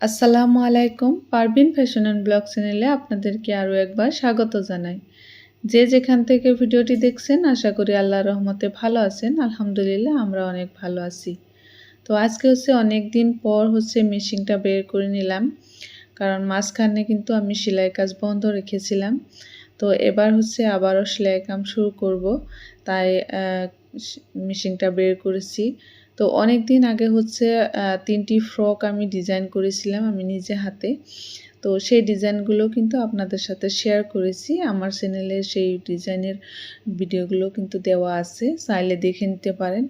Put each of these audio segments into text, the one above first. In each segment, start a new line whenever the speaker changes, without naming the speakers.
আসসালামু আলাইকুম। Parveen fashion and blog চ্যানেলে আপনাদেরকে আরও একবার স্বাগত জানাই। যে যেখান থেকে ভিডিওটি দেখছেন, আশা করি আল্লাহ রহমতে ভালো আছেন। আলহামদুলিল্লাহ, আমরা অনেক ভালো আছি। তো আজকে হচ্ছে অনেক দিন পর হচ্ছে মেশিনটা বের করে নিলাম। কারণ মাঝখানে কিন্তু আমি সেলাই কাজ বন্ধ রেখেছিলাম। তো এবার হচ্ছে আবারও সেলাই কাম শুরু করব। তাই মেশিনটা বের করেছি। তো অনেক দিন আগে হচ্ছে তিনটি ফ্রক আমি ডিজাইন করেছিলাম আমি নিজে হাতে। তো সেই ডিজাইনগুলো কিন্তু আপনাদের সাথে শেয়ার করেছি। আমার চ্যানেলে সেই ডিজাইনের ভিডিওগুলো কিন্তু দেওয়া আছে, চাইলে দেখে নিতে পারেন।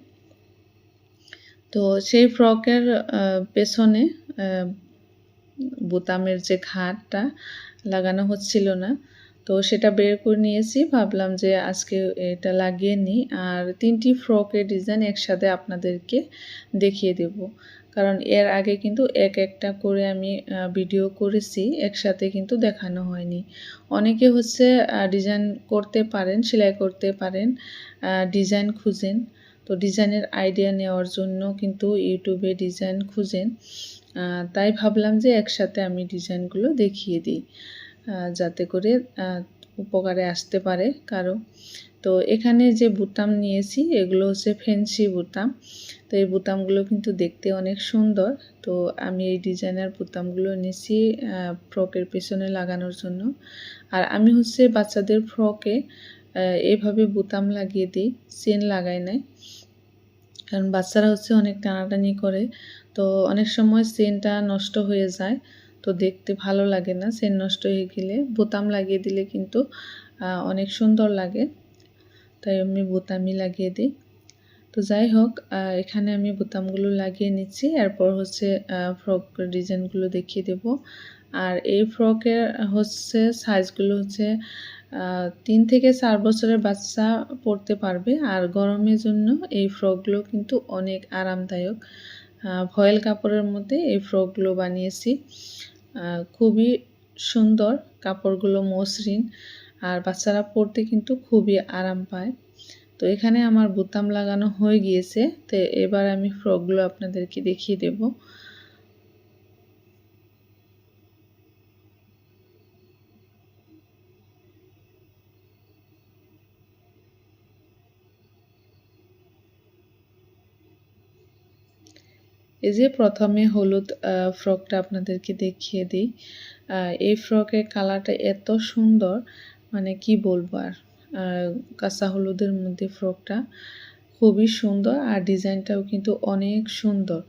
তো সেই ফ্রকের পেছনে বোতামের যে ঘাটটা লাগানো হচ্ছিল না তো সেটা বের করে নিয়েছি। ভাবলাম যে আজকে এটা লাগিয়ে নিই। আর তিনটি ফ্রকের ডিজাইন একসাথে আপনাদেরকে দেখিয়ে দেব। কারণ এর আগে কিন্তু এক একটা করে আমি ভিডিও করেছি। একসাথে কিন্তু দেখানো হয়নি। অনেকে হচ্ছে ডিজাইন করতে পারেন, সেলাই করতে পারেন ডিজাইন খুঁজেন। তো ডিজাইনের আইডিয়া নেওয়ার জন্য কিন্তু ইউটিউবে ডিজাইন খুঁজেন। তাই ভাবলাম যে একসাথে আমি ডিজাইনগুলো দেখিয়ে দিই। যাতে করে উপকারে আসতে পারে কারও। তো এখানে যে বুতাম নিয়েছি, এগুলো হচ্ছে ফেন্সি বুতাম। তো এই বুতামগুলো কিন্তু দেখতে অনেক সুন্দর। তো আমি এই ডিজাইনার বুতামগুলো নিয়েছি ফ্রকের পেছনে লাগানোর জন্য। আর আমি হচ্ছে বাচ্চাদের ফ্রকে এভাবে বুতাম লাগিয়ে দিই, চেন লাগাই নাই। কারণ বাচ্চারা হচ্ছে অনেক টানাটানি করে। তো অনেক সময় চেনটা নষ্ট হয়ে যায়। তো দেখতে ভালো লাগে না, সেন নষ্ট হয়ে গেলে। বোতাম লাগিয়ে দিলে কিন্তু অনেক সুন্দর লাগে। তাই আমি বোতামই লাগিয়ে দিই। তো যাই হোক এখানে আমি বোতামগুলো লাগিয়ে নিচ্ছি। এরপর হচ্ছে ফ্রক ডিজাইনগুলো দেখিয়ে দেব। আর এই ফ্রকের হচ্ছে সাইজগুলো হচ্ছে তিন থেকে চার বছরের বাচ্চা পরতে পারবে। আর গরমের জন্য এই ফ্রকগুলো কিন্তু অনেক আরামদায়ক। ভয়েল কাপড়ের মধ্যে এই ফ্রকগুলো বানিয়েছি। খুবই সুন্দর কাপড়গুলো মসৃণ আর বাচ্চারা পরতে কিন্তু খুবই আরাম পায়। তো এখানে আমার বোতাম লাগানো হয়ে গিয়েছে, তো এবার আমি ফ্রকগুলো আপনাদেরকে দেখিয়ে দেব। এই যে প্রথমে হলুদ ফ্রকটা আপনাদেরকে দেখিয়ে দিই। এই ফ্রকের কালারটা এত সুন্দর মানে কি বলব আর কাঁচা হলুদের মধ্যে ফ্রকটা খুবই সুন্দর আর ডিজাইনটাও কিন্তু অনেক সুন্দর।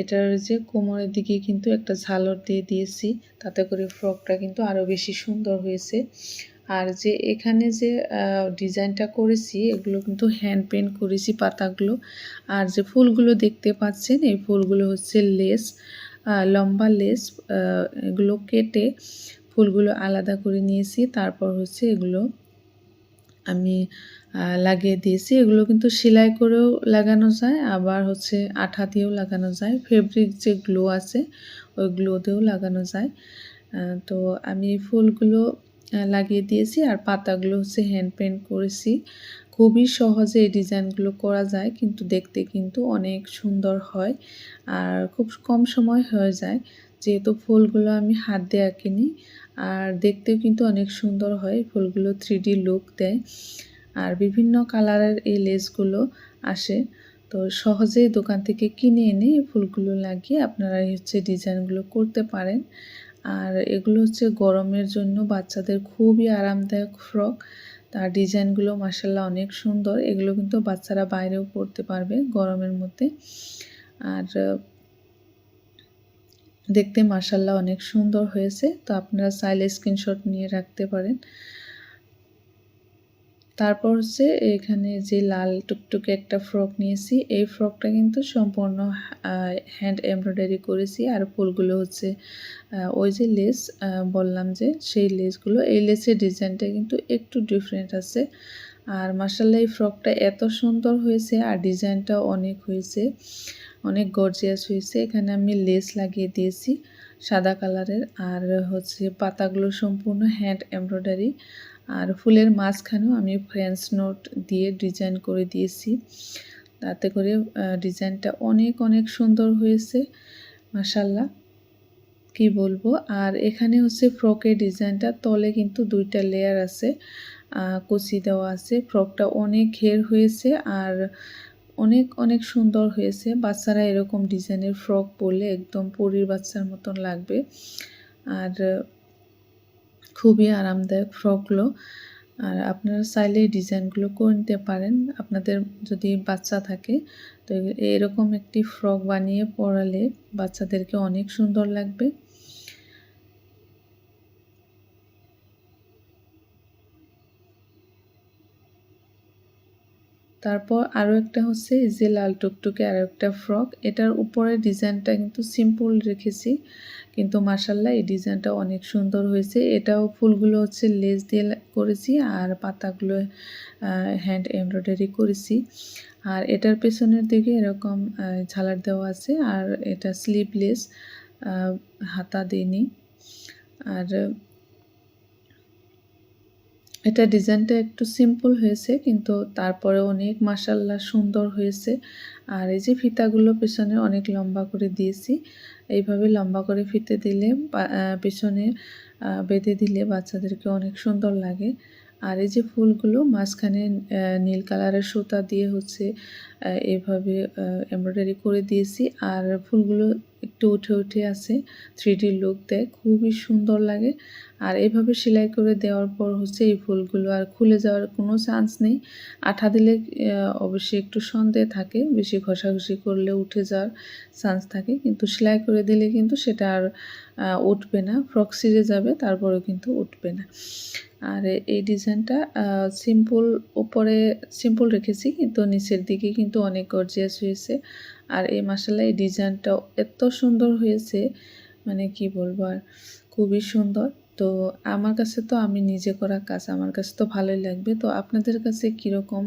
এটার যে কোমরের দিকে কিন্তু একটা ঝালর দিয়ে দিয়েছি, তাতে করে ফ্রকটা কিন্তু আরও বেশি সুন্দর হয়েছে। আর যে এখানে যে ডিজাইনটা করেছি, এগুলো কিন্তু হ্যান্ড পেন্ট করেছি পাতাগুলো। আর যে ফুলগুলো দেখতে পাচ্ছেন, এই ফুলগুলো হচ্ছে লেস লম্বা লেস এগুলো কেটে ফুলগুলো আলাদা করে নিয়েছি। তারপর হচ্ছে এগুলো আমি লাগিয়ে দিয়েছি। এগুলো কিন্তু সেলাই করেও লাগানো যায়, আবার হচ্ছে আঠা দিয়েও লাগানো যায়। ফেব্রিক যে গ্লো আছে, ওই গ্লোতেও লাগানো যায়। তো আমি ফুলগুলো লাগিয়ে দিয়েছি আর পাতাগুলো হচ্ছে হ্যান্ড পেন্ট করেছি। খুবই সহজে এই ডিজাইনগুলো করা যায়, কিন্তু দেখতে কিন্তু অনেক সুন্দর হয় আর খুব কম সময় হয়ে যায়। যেহেতু ফুলগুলো আমি হাত দিয়ে আঁকিনি আর দেখতেও কিন্তু অনেক সুন্দর হয়, ফুলগুলো থ্রি লুক দেয় আর বিভিন্ন কালারের এই লেসগুলো আসে। তো সহজেই দোকান থেকে কিনে এনে ফুলগুলো লাগিয়ে আপনারা হচ্ছে ডিজাইনগুলো করতে পারেন। আর এগুলো হচ্ছে গরমের জন্য বাচ্চাদের খুবই আরামদায়ক ফ্রক। তার ডিজাইনগুলো মাসাল্লাহ অনেক সুন্দর। এগুলো কিন্তু বাচ্চারা বাইরেও পরতে পারবে গরমের মধ্যে। আর, দেখতে মাসাল্লাহ অনেক সুন্দর হয়েছে। তো আপনারা সাইলে স্ক্রিনশট নিয়ে রাখতে পারেন। তারপর হচ্ছে এখানে যে লাল টুকটুকে একটা ফ্রক নিয়েছি, এই ফ্রকটা কিন্তু সম্পূর্ণ হ্যান্ড এমব্রয়ডারি করেছি। আর ফুলগুলো হচ্ছে ওই যে লেস বললাম যে সেই লেসগুলো এই লেসের ডিজাইনটা কিন্তু একটু ডিফারেন্ট আছে। আর মার্শাল্লাহ এই ফ্রকটা এত সুন্দর হয়েছে আর ডিজাইনটাও অনেক হয়েছে, অনেক গর্জিয়াস হয়েছে। এখানে আমি লেস লাগিয়ে দিয়েছি সাদা কালারের আর হচ্ছে পাতাগুলো সম্পূর্ণ হ্যান্ড এমব্রয়ডারি আর ফুলের মাঝখানেও আমি ফ্রেন্স নোট দিয়ে ডিজাইন করে দিয়েছি। তাতে করে ডিজাইনটা অনেক অনেক সুন্দর হয়েছে মাসাল্লাহ কি বলব? আর এখানে হচ্ছে ফ্রকের ডিজাইনটা তলে কিন্তু দুইটা লেয়ার আছে কুচি দেওয়া আছে। ফ্রকটা অনেক ঘের হয়েছে আর অনেক অনেক সুন্দর হয়েছে। বাচ্চারা এরকম ডিজাইনের ফ্রক পরলে একদম পরীর বাচ্চার মতন লাগবে। আর খুবই আরামদায়ক ফ্রকগুলো। আর আপনারা চাইলে ডিজাইনগুলো করে নিতে পারেন। আপনাদের যদি বাচ্চা থাকে, তো এরকম একটি ফ্রক বানিয়ে পরালে বাচ্চাদেরকে অনেক সুন্দর লাগবে। তারপর আরও একটা হচ্ছে যে লাল টুকটুকে আরও একটা ফ্রক। এটার উপরে ডিজাইনটা কিন্তু সিম্পল রেখেছি। কিন্তু মাসাল্লাহ এই ডিজাইনটা অনেক সুন্দর হয়েছে। এটাও ফুলগুলো হচ্ছে লেস দিয়ে করেছি আর পাতাগুলো হ্যান্ড এমব্রয়ডারি করেছি। আর এটার পেছনের দিকে এরকম ঝালার দেওয়া আছে আর এটা স্লিভলেস হাতা দিইনি। আর এটা ডিজাইনটা একটু সিম্পল হয়েছে কিন্তু তারপরে অনেক মাসাল্লা সুন্দর হয়েছে। আর এই যে ফিতাগুলো পেছনে অনেক লম্বা করে দিয়েছি। এইভাবে লম্বা করে ফিতে দিলে পেছনে বেঁধে দিলে বাচ্চাদেরকে অনেক সুন্দর লাগে। আর এই যে ফুলগুলো মাঝখানে নীল কালারের সুতা দিয়ে হচ্ছে এভাবে এমব্রয়ডারি করে দিয়েছি। আর ফুলগুলো একটু উঠে উঠে আছে থ্রি লুক দেয়, খুবই সুন্দর লাগে। আর এভাবে সেলাই করে দেওয়ার পর হচ্ছে এই ফুলগুলো আর খুলে যাওয়ার কোনো চান্স নেই। আঠা দিলে অবশ্যই একটু সন্দেহ থাকে, বেশি ঘষাঘষি করলে উঠে যাওয়ার চান্স থাকে। কিন্তু সেলাই করে দিলে কিন্তু সেটা আর উঠবে না। ফ্রক সিরে যাবে, তারপরেও কিন্তু উঠবে না। আর এই ডিজাইনটা সিম্পল উপরে সিম্পল রেখেছি, কিন্তু নিচের দিকে কিন্তু অনেক গর্জিয়াস হয়েছে। আর এই মশালা এই ডিজাইনটাও এত সুন্দর হয়েছে মানে কি বলব আর, খুবই সুন্দর। তো আমার কাছে তো আমি নিজে করা কাজ, আমার কাছে তো ভালোই লাগবে। তো আপনাদের কাছে কীরকম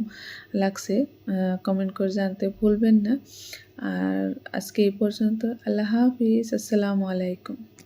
লাগছে কমেন্ট করে জানতে ভুলবেন না। আর আজকে এই পর্যন্ত আল্লাহ হাফিজ, আসসালামু আলাইকুম।